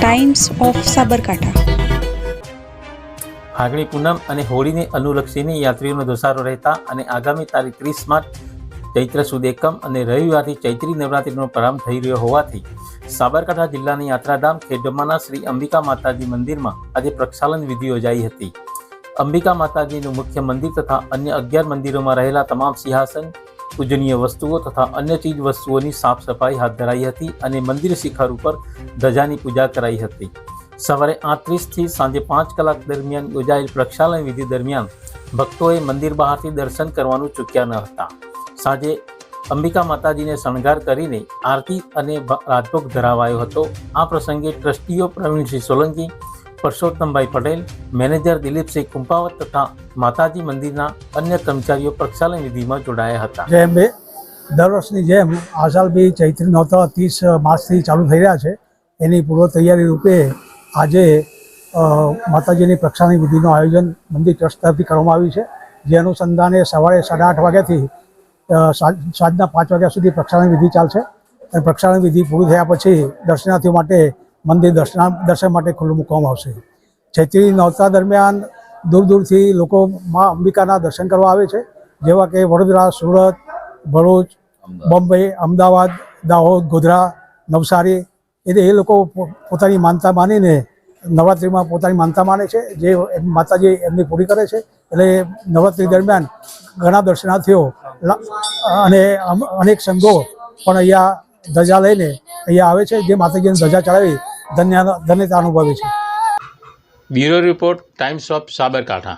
Times of Sabarkantha ફાગણી પૂનમ અને હોળીને અનુલક્ષીને યાત્રીઓનો ધસારો રહેતા અને આગામી તારીખ ત્રીસ માર્ચ ચૈત્ર સુદ એકમ અને રવિવારથી ચૈત્રી નવરાત્રિનો પ્રારંભ થઈ રહ્યો હોવાથી સાબરકાંઠા જિલ્લાની યાત્રાધામ ખેડમાના શ્રી અંબિકા માતાજી મંદિરમાં આજે પ્રક્ષાલન વિધિ યોજાઈ હતી. અંબિકા માતાજીનું મુખ્ય મંદિર તથા અન્ય અગિયાર મંદિરોમાં રહેલા તમામ સિંહાસન પૂજનીય વસ્તુઓ તથા અન્ય ચીજ વસ્તુઓની સાફ સફાઈ હાથ ધરાઈ હતી અને મંદિર શિખર ઉપર ધજાની પૂજા કરાઈ હતી. સવારે આઠત્રીસથી સાંજે પાંચ કલાક દરમિયાન યોજાયેલ પ્રક્ષાલન વિધિ દરમિયાન ભક્તોએ મંદિર બહારથી દર્શન કરવાનું ચૂક્યા ન હતા. સાંજે અંબિકા માતાજીને શણગાર કરીને આરતી અને રાજભોગ ધરાવાયો હતો. આ પ્રસંગે ટ્રસ્ટીઓ પ્રવીણસિંહ સોલંકી પરસોત્તમભાઈ પટેલ, મેનેજર દિલીપસિંહ કુંપાવત તથા માતાજી મંદિરના અન્ય કર્મચારીઓ પ્રક્ષાલન વિધિમાં જોડાયા હતા. જય અંબે દર વર્ષની જેમ આ સાલ બી ચૈત્રી નહોતા ત્રીસ માર્ચથી ચાલુ થઈ રહ્યા છે. એની પૂર્વ તૈયારી રૂપે આજે માતાજીની પ્રક્ષાલન વિધિનું આયોજન મંદિર ટ્રસ્ટ તરફથી કરવામાં આવ્યું છે. જે અનુસંધાને સવારે સાડા આઠ વાગ્યાથી સાંજના પાંચ વાગ્યા સુધી પ્રક્ષાલન વિધિ ચાલશે. અને પ્રક્ષાલન વિધિ પૂરું થયા પછી દર્શનાર્થીઓ માટે મંદિર દર્શન દર્શન માટે ખુલ્લું મૂકવામાં આવશે. ચૈત્રી નવતા દરમિયાન દૂર દૂરથી લોકો મા અંબિકાના દર્શન કરવા આવે છે. જેવા કે વડોદરા સુરત ભરૂચ બોમ્બે અમદાવાદ દાહોદ ગોધરા નવસારી એટલે એ લોકો પોતાની માનતા માનીને નવરાત્રિમાં પોતાની માનતા માને છે. જે માતાજી એમની પૂરી કરે છે. એટલે નવરાત્રિ દરમિયાન ઘણા દર્શનાર્થીઓ અને અનેક સંઘો પણ અહીંયા ધજા લઈને અહીંયા આવે છે. જે માતાજીને ધજા ચડાવી ધન્ય ધન્યતા અનુભવે છે. Bureau report Times of Sabarkantha.